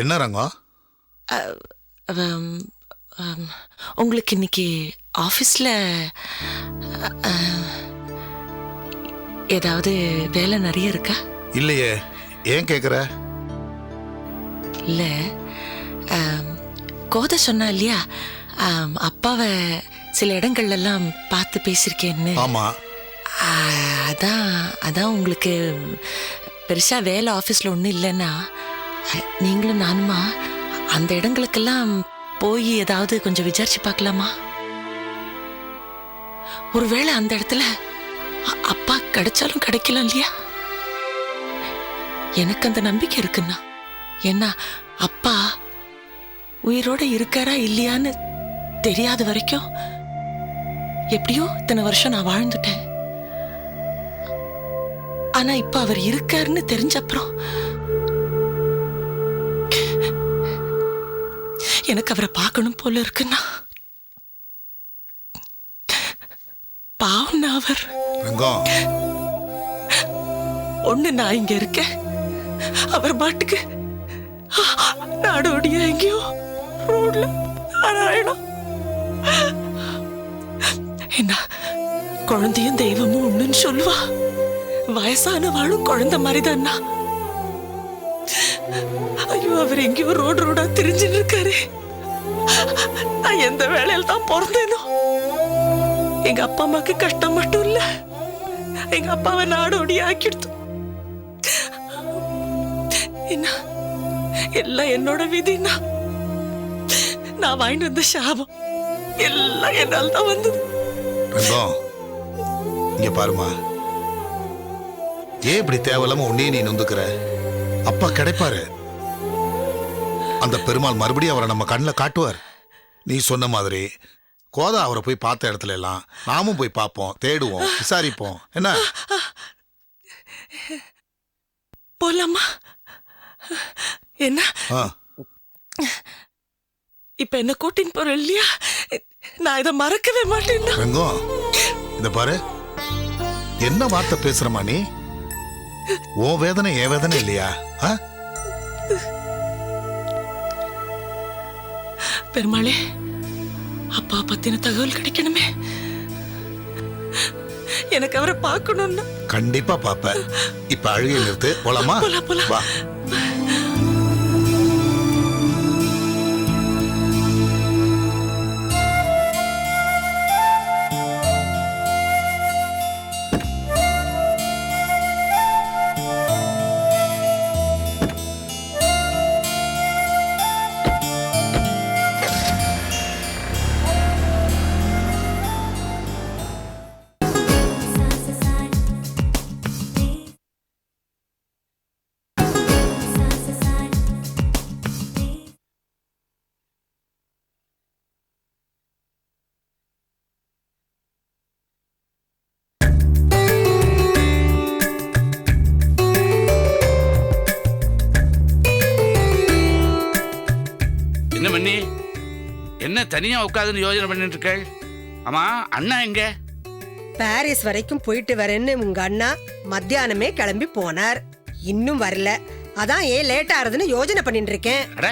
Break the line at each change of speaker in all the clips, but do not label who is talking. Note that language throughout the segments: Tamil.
என்ன ரங்கம்
உங்களுக்கு இன்னைக்கு ஆஃபீஸில் ஏதாவது வேலை நிறைய இருக்கா?
இல்லையே. ஏன் கேக்குற?
இல்லை. கோதை சொன்னா இல்லையா? அப்பாவை சில இடங்கள்ல எல்லாம் பார்த்து பேசியிருக்கேன்னு.
ஆமா.
ஆ, அதான் அதான் உங்களுக்கு பெருசா வேலை ஆஃபீஸில் ஒன்றும் இல்லைன்னா நீங்களும் நானுமா? அந்த இடங்களுக்கெல்லாம் போய் ஏதாவது கொஞ்சம் விசாரிச்சு பார்க்கலாமா? ஒருவேளை அந்த இடத்துல அப்பா கிடைச்சாலும் கிடைக்கலாம் இல்லையா? எனக்கு அந்த நம்பிக்கை இருக்குண்ணா. ஏன்னா அப்பா உயிரோட இருக்காரா இல்லையான்னு தெரியாத வரைக்கும் எப்படியோ இத்தனை வருஷம் நான் வாழ்ந்துட்டேன். ஆனா இப்ப அவர் இருக்காருன்னு தெரிஞ்ச அப்புறம் எனக்கு அவரை பார்க்கணும் போல இருக்குன்னா பாவம் அவர். ஒண்ணு நான் இங்க இருக்கேன். அவர் பாட்டுக்கு நாடோடியா எங்கேயோ ரோட்ல நாராயணம் என்ன குழந்தையும் தெய்வமும் ஒண்ணுன்னு சொல்லுவா? வயசானவாளும் குழந்தை மாதிரிதான்னா. ஐயோ அவர் எங்கேயோ ரோடு ரோடா திரிஞ்சுன்னு இருக்காரு. நான் எந்த வேலையில் தான் பிறந்தேனோ. எங்க அப்பா அம்மாக்கு கஷ்டம் மட்டும் இல்ல. எங்க அப்பாவை நாடோடி ஆக்கிடுத்து என்ன? எல்லாம் என்னோட விதினா நான் வாங்கிட்டு வந்த சாபம் எல்லாம் என்னால் தான் வந்தது.
ரங்கம் இங்க பாருமா ஏன் இப்படி தேவையில்லாம உன்னையே நீ நொந்துக்கிற? அப்பா கிடைப்பாரு. அந்த பெருமாள் மறுபடியும் அவரை நம்ம கண்ணில் காட்டுவார். நீ சொன்ன மாதிரி கோதா அவரை போய் பார்த்த இடத்துல எல்லாம் நாமும் போய் பார்ப்போம் தேடுவோம் விசாரிப்போம். என்ன?
போலாமா? என்ன?
ஆ.
இப்ப என்ன கூட்டின்னு போற இல்லையா? நான் இதை மறக்கவே மாட்டேன்னா
ரங்கம் இந்த பாரு. என்ன வார்த்தை பேசுறமா நீ? உன் வேதனை என் வேதனை இல்லையா? ஆ?
பெருமாளே அப்பா பத்தின தகவல் கிடைக்கணுமே. எனக்கு அவரை பார்க்கணும்னு.
கண்டிப்பா பாப்ப இப்ப அழுகை நிறுத்து. போலாமா?
போலாம், போலாம்.
என்ன தனியா உட்காதுன்னு யோசனை பண்ணிட்டு இருக்க? ஆமா அண்ணா எங்க?
பாரிஸ் வரைக்கும் போயிட்டு வரேன்னு உங்க அண்ணா மத்தியானமே கிளம்பி போனார். இன்னும் வரல. அதான் ஏன் லேட் ஆறதுன்னு யோசனை பண்ணிட்டு இருக்கேன்.
அட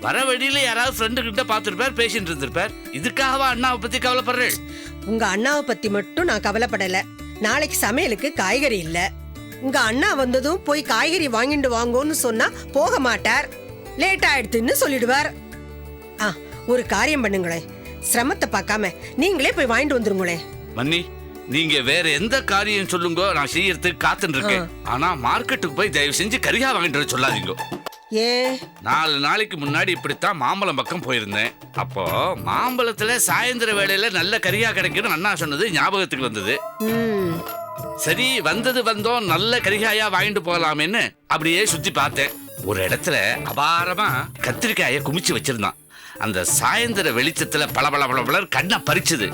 வர வழியில யாராவது ஃப்ரெண்டு கிட்ட பார்த்துருப்பார் பேசிட்டு இருந்திருப்பார். இதுக்காகவா அண்ணாவை பத்தி கவலைப்படுறேன்
உங்க அண்ணாவை பத்தி மட்டும் நான் கவலைப்படல. நாளைக்கு சமையலுக்கு காய்கறி இல்ல. உங்க அண்ணா வந்ததும் போய் காய்கறி வாங்கிட்டு வாங்கோன்னு சொன்னா போக மாட்டார். லேட் ஆயிடுதுன்னு சொல்லிடுவார். ஆ ஒரு காரியம் பண்ணுங்களேன் சிரமத்தை பார்க்காம நீங்களே போய் வாங்கிட்டு வந்துருங்களேன்
மன்னி நீங்க வேற எந்த காரியம் சொல்லுங்க நான் செய்யறதுக்கு காத்துட்டு இருக்கேன் ஆனா மார்க்கெட்டுக்கு போய் தயவு செஞ்சு கரிகா வாங்கிட்டு வர சொல்லாதீங்க.
ஏன்
நாலு நாளைக்கு முன்னாடி இப்படித்தான் மாம்பழம் பக்கம் போயிருந்தேன். அப்போ மாம்பழத்துல சாயந்தர வேளையில நல்ல கரியா கிடைக்குன்னு அண்ணா சொன்னது ஞாபகத்துக்கு வந்தது. சரி வந்தது வந்தோம் நல்ல கரிகாயா வாங்கிட்டு போகலாமேன்னு அப்படியே சுத்தி பார்த்தேன். ஒரு இடத்துல அபாரமா கத்திரிக்காய குமிச்சு வச்சிருந்தான். அந்த சாயந்தர வெளிச்சத்துல பல பல பல கண்ணை பறிச்சுது.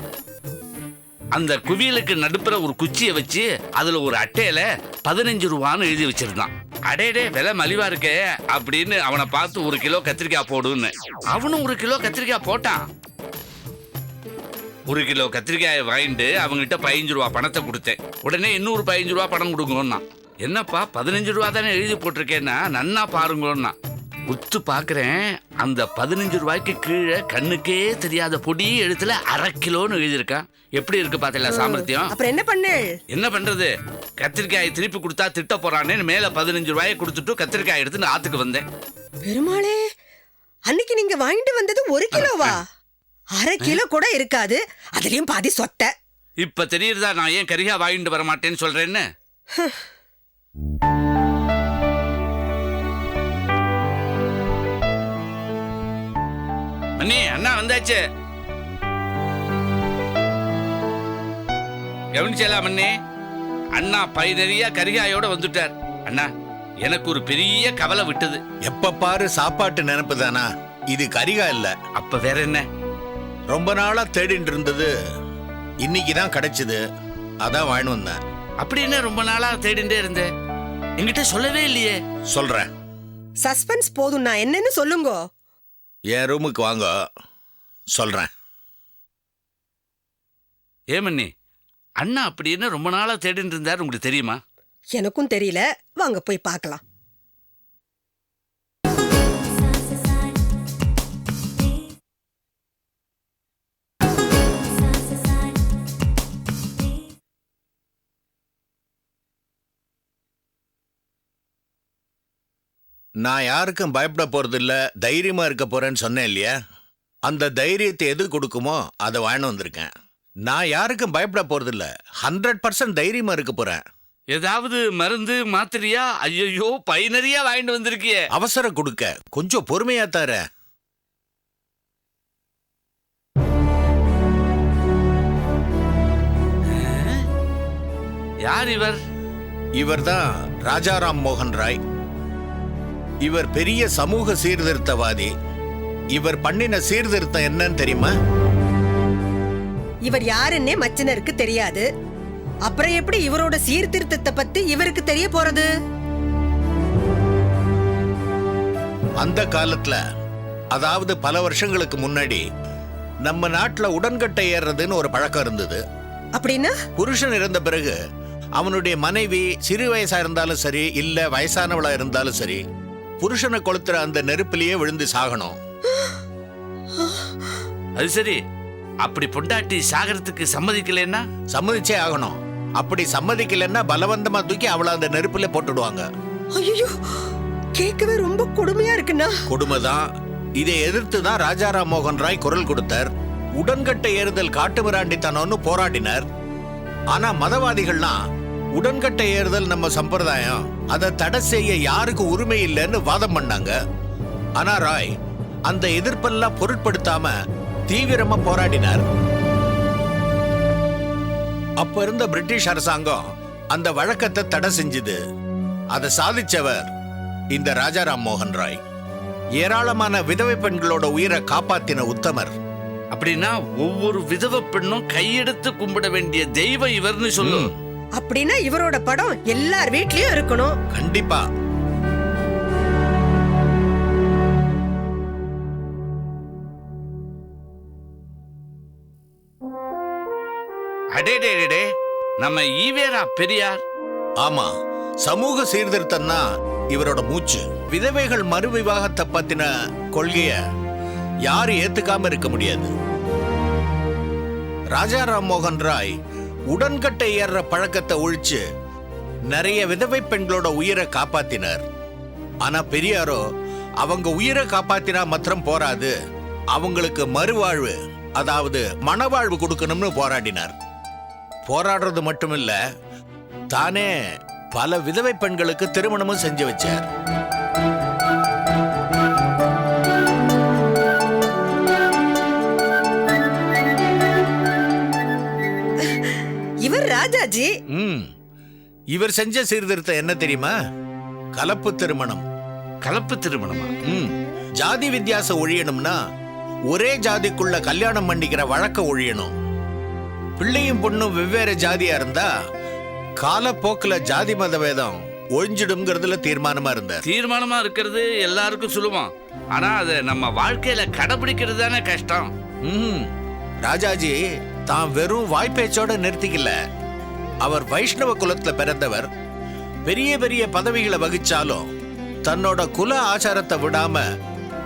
அந்த குவியலுக்கு நடுப்புற ஒரு குச்சியை வச்சு அதுல ஒரு அட்டையில பதினஞ்சு ரூபான்னு எழுதி வச்சிருந்தான். அடேடே விலை மலிவா இருக்கே அப்படின்னு அவனை பார்த்து ஒரு கிலோ கத்திரிக்காய் போடுன்னு. அவனும் ஒரு கிலோ கத்திரிக்காய் போட்டான். ஒரு கிலோ கத்திரிக்காயை வாங்கிட்டு அவங்ககிட்ட பதினஞ்சு ரூபா பணத்தை கொடுத்தேன். உடனே இன்னொரு பதினஞ்சு ரூபா பணம் கொடுங்கன்னா என்னப்பா பதினஞ்சு ரூபா தானே எழுதி போட்டிருக்கேன்னா நன்னா பாருங்கன்னா உத்து பாக்குறேன் அந்த பதினஞ்சு ரூபாய்க்கு கீழே கண்ணுக்கே தெரியாத பொடி எழுத்துல அரை கிலோன்னு எழுதியிருக்கான். எப்படி இருக்கு பாத்தீங்களா சாமர்த்தியம்?
அப்புறம் என்ன பண்ணு
என்ன பண்றது? கத்திரிக்காய் திருப்பி கொடுத்தா திட்ட போறானேன்னு மேல பதினஞ்சு ரூபாயை கொடுத்துட்டு கத்திரிக்காய் எடுத்து நான் ஆத்துக்கு வந்தேன்.
பெருமாளே அன்னைக்கு நீங்க வாங்கிட்டு வந்தது ஒரு கிலோவா? அரை கிலோ கூட இருக்காது. அதுலயும் பாதி சொத்தை
இப்ப தெரியுறதா நான் ஏன் கரிகா வாங்கிட்டு வர மாட்டேன்னு சொல்றேன்னு? அண்ணி அண்ணா வந்தாச்சு. கவனிச்சலாம் அண்ணே அண்ணா பை நிறைய கரிகாயோட வந்துட்டார். அண்ணா எனக்கு ஒரு பெரிய கவலை விட்டது.
எப்ப பாரு சாப்பாட்டு நினைப்பு தானா இது கரிகா இல்ல.
அப்ப வேற என்ன?
ரொம்ப நாளா தேடிட்டு இருந்தது. இன்னைக்கு தான் கிடைச்சது. அதான் வாங்கிட்டு வந்தேன்.
அப்படி என்ன ரொம்ப நாளா தேடிண்டே இருந்தேன் என்கிட்ட சொல்லவே இல்லையே.
சொல்றேன்.
சஸ்பென்ஸ் போதும் நான் என்னன்னு சொல்லுங்க.
என் ரூமுக்கு வாங்க. சொல்றேன்.
ஏமண்ணி அண்ணா அப்படி என்ன ரொம்ப நாளா தேடிட்டு இருந்தார் உங்களுக்கு தெரியுமா?
எனக்கும் தெரியல. வாங்க போய் பார்க்கலாம்.
நான் யாருக்கும் பயப்பட போறது இல்ல தைரியமா இருக்க போறேன்னு சொன்னேன் இல்லையா? அந்த தைரியத்தை எது கொடுக்குமோ அதை வாங்கிட்டு வந்திருக்கேன். நான் யாருக்கும் பயப்பட போறது இல்ல ஹண்ட்ரட் பர்சன்ட் தைரியமா இருக்க போறேன்.
ஏதாவது மருந்து மாத்திரையா? ஐயோ பை நிறைய வாங்கிட்டு வந்திருக்கியே.
அவசரம் கொடுக்க கொஞ்சம் பொறுமையா தார.
யார் இவர்?
இவர்தான் ராஜாராம் மோகன் ராய். இவர் பெரிய சமூக சீர்திருத்தவாதி. இவர் பண்ணின சீர்திருத்தம் என்னன்னு தெரியுமா?
இவர் யாருன்னே மச்சினருக்கு தெரியாது. அப்புறம் எப்படி இவரோட சீர்திருத்தத்தை பத்தி இவருக்கு தெரிய போறது?
அந்த காலத்துல அதாவது பல வருஷங்களுக்கு முன்னாடி நம்ம நாட்டுல உடன்கட்டை ஏறுறதுன்னு ஒரு பழக்கம் இருந்தது.
அப்படின்னா?
புருஷன் இறந்த பிறகு அவனுடைய மனைவி சிறு வயசா இருந்தாலும் சரி இல்ல வயசானவளா இருந்தாலும் சரி புருஷனை கொளுத்துற அந்த நெருப்பிலேயே விழுந்து சாகணும்.
அது சரி. அப்படி பொண்டாட்டி சாகரத்துக்கு சம்மதிக்கலைன்னா?
சம்மதிச்சே ஆகணும். அப்படி சம்மதிக்கலைன்னா பலவந்தமா தூக்கி அவளை அந்த நெருப்புல போட்டுடுவாங்க.
ஐயோ கேட்கவே ரொம்ப கொடுமையா இருக்குண்ணா.
கொடுமைதான். இதை எதிர்த்து தான் ராஜாராம் மோகன் ராய் குரல் கொடுத்தார். உடன்கட்டை ஏறுதல் காட்டு மிராண்டித்தனம்னு போராடினார். ஆனா மதவாதிகள்லாம் உடன்கட்டை ஏறுதல் நம்ம சம்பிரதாயம். அதை தடை செய்ய யாருக்கு உரிமை இல்லைன்னு வாதம் பண்ணாங்க. ஆனா ராய் அந்த எதிர்ப்பெல்லாம் பொருட்படுத்தாம தீவிரமா போராடினார். அப்ப இருந்த பிரிட்டிஷ் அரசாங்கம் அந்த வழக்கத்தை தடை செஞ்சது. அதை சாதிச்சவர் இந்த ராஜாராம் மோகன் ராய். ஏராளமான விதவை பெண்களோட உயிரை காப்பாத்தின உத்தமர்.
அப்படின்னா ஒவ்வொரு விதவ பெண்ணும் கையெடுத்து கும்பிட வேண்டிய தெய்வம் இவர்னு சொல்லு.
ம்,
அப்படின்னா இவரோட படம் எல்லார் வீட்லயும் இருக்கணும்.
கண்டிப்பா.
அடேடே நம்ம ஈவேரா பெரியார்.
ஆமா சமூக சீர்திருத்தம் தான் இவரோட மூச்சு. விதவைகள் மறு விவாகத்தை பத்தின கொள்கைய யாரும் ஏத்துக்காம இருக்க முடியாது. ராஜாராம் மோகன் ராய் உடன்கட்டை ஏறுற பழக்கத்தை ஒழிச்சு நிறைய விதவை பெண்களோட உயிரை காப்பாத்தினார். ஆனா பெரியாரோ அவங்க உயிரை காப்பாத்தினா மாத்திரம் போராது. அவங்களுக்கு மறுவாழ்வு அதாவது மனவாழ்வு கொடுக்கணும்னு போராடினார். போராடுறது மட்டுமில்ல தானே பல விதவை பெண்களுக்கு திருமணமும் செஞ்சு வச்சார்.
ராஜாஜி.
ம். இவர் செஞ்ச சீர்திருத்தம் என்ன தெரியுமா? கலப்பு திருமணம்.
கலப்பு திருமணமா?
ம். ஜாதி வித்தியாசம் ஒழியணும்னா ஒரே ஜாதிக்குள்ள கல்யாணம் பண்ணிக்கிற வழக்கம் ஒழியணும். பிள்ளையும் பொண்ணும் வெவ்வேறு ஜாதியா இருந்தா காலப்போக்குல ஜாதி மத வேதம் ஒழிஞ்சிடும்ங்கிறதுல தீர்மானமா இருந்தார்.
தீர்மானமா இருக்கிறது எல்லாருக்கும் சுலபம். ஆனா அதை நம்ம வாழ்க்கையில கடைபிடிக்கிறது தானே கஷ்டம்.
ம் ராஜாஜி தான் வெறும் வாய்ப்பேச்சோட நிறுத்திக்கல. அவர் வைஷ்ணவ குலத்துல பிறந்தவர் பெரிய பெரிய பதவிகளை வகிச்சாலும் தன்னோட குல ஆச்சாரத்தை விடாம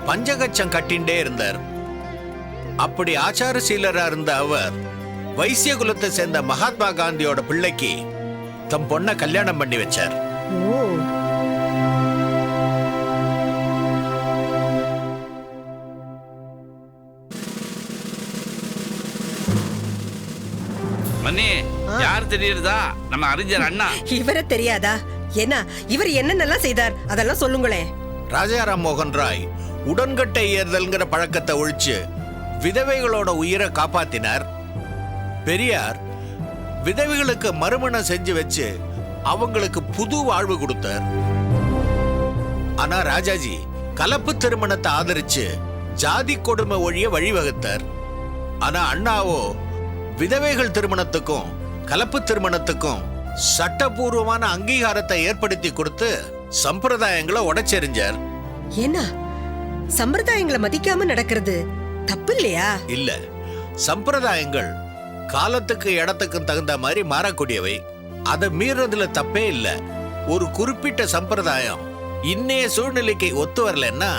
பஞ்சகச்சம் கட்டிண்டே இருந்தார். அப்படி ஆச்சாரசீலரா இருந்த அவர் வைசிய குலத்தை சேர்ந்த மகாத்மா காந்தியோட பிள்ளைக்கு தம் பொண்ணை கல்யாணம் பண்ணி வச்சார்.
யார் தெரியுறதா? நம்ம அறிஞர் அண்ணா.
இவரை தெரியாதா? என்ன இவர் என்னென்னலாம் செய்தார்? அதெல்லாம் சொல்லுங்களேன்
ராஜாராம் மோகன் ராய் உடன்கட்டை ஏறுதல்ங்கிற பழக்கத்தை ஒழிச்சு விதவைகளோட உயிரை காப்பாத்தினார். பெரியார் விதவைகளுக்கு மறுமணம் செஞ்சு வச்சு அவங்களுக்கு புது வாழ்வு கொடுத்தார். ஆனா ராஜாஜி கலப்பு திருமணத்தை ஆதரிச்சு ஜாதி கொடுமை ஒழிய வழிவகுத்தார். ஆனா அண்ணாவோ விதவைகள் திருமணத்துக்கும் கலப்பு திருமணத்துக்கும் சட்டபூர்வமான அங்கீகாரத்தை ஏற்படுத்தி கொடுத்து சம்பிரதாயங்களை உடைச்செறிஞ்சார்.
என்ன சம்பிரதாயங்களை மதிக்காம நடக்கிறது தப்பு இல்லையா?
இல்ல. சம்பிரதாயங்கள் காலத்துக்கு இடத்துக்கும் தகுந்த மாதிரி மாறக்கூடியவை. அதை மீறதுல தப்பே இல்ல. ஒரு குறிப்பிட்ட சம்பிரதாயம் இன்னைய சூழ்நிலைக்கு ஒத்து வரலன்னா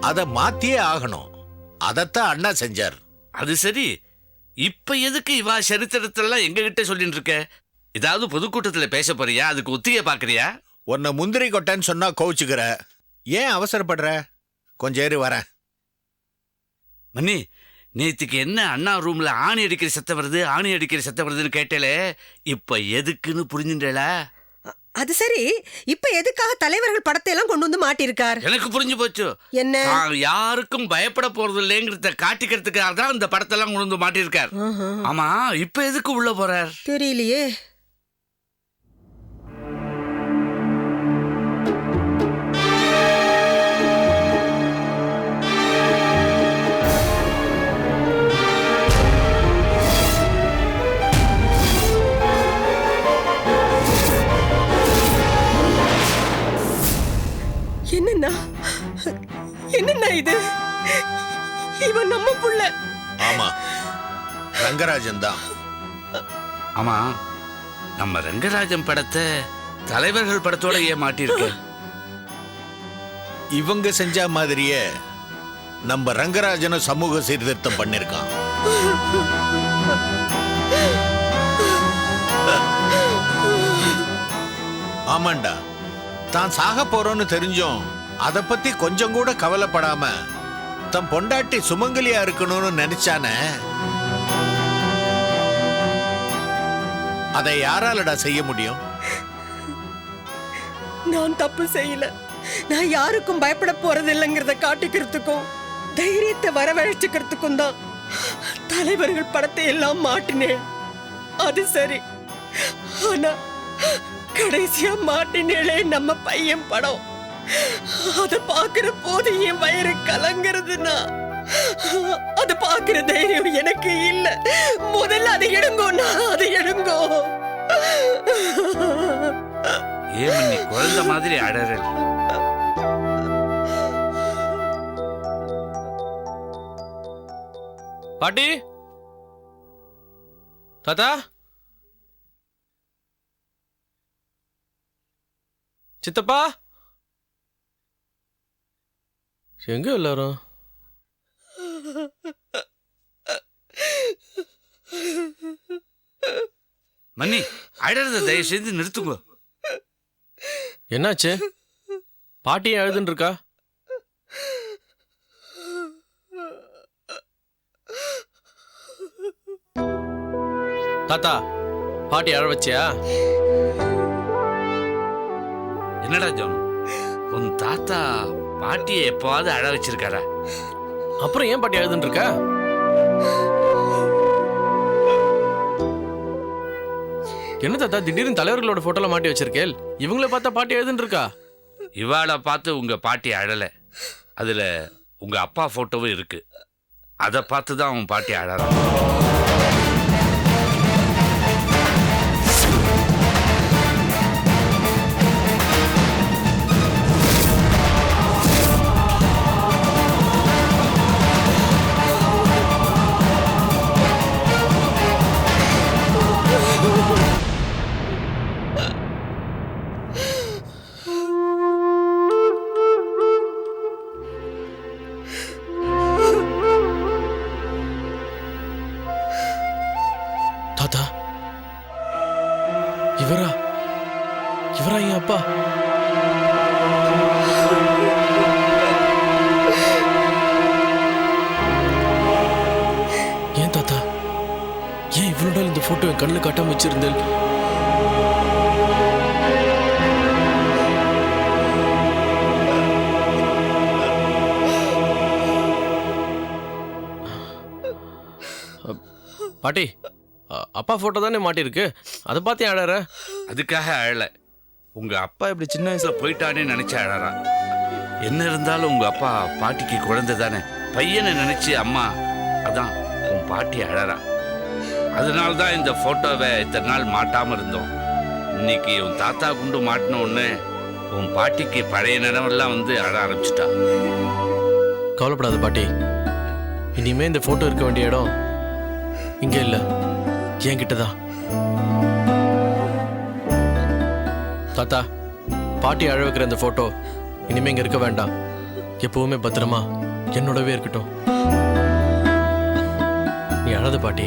அதை மாத்தியே ஆகணும். அதைத்தான் அண்ணா செஞ்சார்.
அது சரி. இப்ப எதுக்கு இவா சரித்திரத்தெல்லாம் எங்க கிட்ட சொல்லிட்டு இருக்க ஏதாவது பொதுக்கூட்டத்துல பேச போறியா? அதுக்கு ஒத்திகை பாக்குறியா
உன்னை முந்திரி கொட்டைன்னு சொன்னா கோவிச்சுக்கிற. ஏன் அவசரப்படுற? கொஞ்சம் ஏறி வரேன்.
மன்னி நேத்துக்கு என்ன அண்ணா ரூம்ல ஆணி அடிக்கிற சத்தம் வருது? ஆணி அடிக்கிற சத்தம் வருதுன்னு கேட்டேலே இப்ப எதுக்குன்னு புரிஞ்சுட்டேளா
அ- அது சரி. இப்ப எதுக்காக தலைவர்கள் படத்தை எல்லாம் கொண்டு வந்து மாட்டிருக்கார்
எனக்கு புரிஞ்சு போச்சு.
என்ன?
யாருக்கும் பயப்பட போறது இல்லைங்கிறத காட்டிக்கிறதுக்காக தான் இந்த படத்தெல்லாம் கொண்டு வந்து மாட்டியிருக்கார்.
ஆஹா,
ஆமா இப்ப எதுக்கு உள்ள போறார்?
தெரியலையே. புள்ள.
ஆமா ரங்கராஜன் தான்.
ஆமா நம்ம ரங்கராஜன் படத்தை தலைவர்கள் படத்தோட ஏன் மாட்டியிருக்க
இவங்க செஞ்ச மாதிரியே நம்ம ரங்கராஜனும் சமூக சீர்திருத்தம் பண்ணிருக்கான். ஆமாண்டா தான் சாக போறோம்னு தெரிஞ்சும் அத பத்தி கொஞ்சம் கூட கவலைப்படாம தன் பொண்டாட்டி சுமங்கலியா இருக்கணும்னு நினைச்சானே? அதை யாராலடா செய்ய முடியும்?
நான் தப்பு செய்யல. நான் யாருக்கும் பயப்பட போறது இல்லைங்கிறத காட்டிக்கிறதுக்கும் தைரியத்தை வரவழைச்சுக்கிறதுக்கும் தான் தலைவர்கள் படத்தை எல்லாம் மாட்டினேன். அது சரி. ஆனா கடைசியா மாட்டினேளே நம்ம பையன் படம். அத பாக்குற போது என் வயிறு கலங்குறதுன்னா அத பாக்குற தைரியம் எனக்கு இல்ல. முதல்ல அதை எடுங்கோண்ணா அதை எடுங்கோ.
ஏன் நீ குழந்தை மாதிரி அழற
பாட்டி? தாத்தா? சித்தப்பா? எங்க எல்லாரும்?
மன்னி அழறத தயவு செய்து நிறுத்துங்க.
என்னாச்சு? பாட்டி அழுதுன்னு இருக்கா தாத்தா பாட்டி அழ வச்சியா?
என்னடா ஜோன் உன் தாத்தா பாட்டியை எப்பவாவது அழ வச்சிருக்காரா?
அப்புறம் ஏன் பாட்டி அழுதுன்னு இருக்கா? என்ன தாத்தா திடீர்னு தலைவர்களோட போட்டோல மாட்டி வச்சிருக்கேள் இவங்கள பார்த்தா பாட்டி எழுதுன்னு இருக்கா?
இவாளை பார்த்து உங்க பாட்டி அழல. அதுல உங்க அப்பா போட்டோவும் இருக்கு. அதை பார்த்து தான் உன் பாட்டி அழறான்
மட்டும் என் கண்ணில் காட்டாமல் வச்சிருந்தேன்? பாட்டி அப்பா ஃபோட்டோ தானே மாட்டிருக்கு அதை பார்த்து அழற?
அதுக்காக அழல. உங்க அப்பா இப்படி சின்ன வயசுல போயிட்டானே நினைச்சு அழறான். என்ன இருந்தாலும் உங்க அப்பா பாட்டிக்கு குழந்தை தானே. பையனை நினைச்சு அம்மா அதான் உன் பாட்டி அழறான் அதனால தான் இந்த போட்டோவை இத்தனை நாள் மாட்டாமல் இருந்தோம். இன்னைக்கு உன் தாத்தா குண்டு மாட்டின உடனே உன் பாட்டிக்கு பழைய நினைவெல்லாம் வந்து அழ ஆரம்பிச்சிட்டா.
கவலைப்படாத பாட்டி. இனிமே இந்த ஃபோட்டோ இருக்க வேண்டிய இடம் இங்கே இல்லை. என்கிட்ட தான். தாத்தா பாட்டி அழ வைக்கிற இந்த ஃபோட்டோ இனிமே இங்கே இருக்க வேண்டாம். எப்பவுமே பத்திரமா என்னோடவே இருக்கட்டும். நீ அழாத பாட்டி.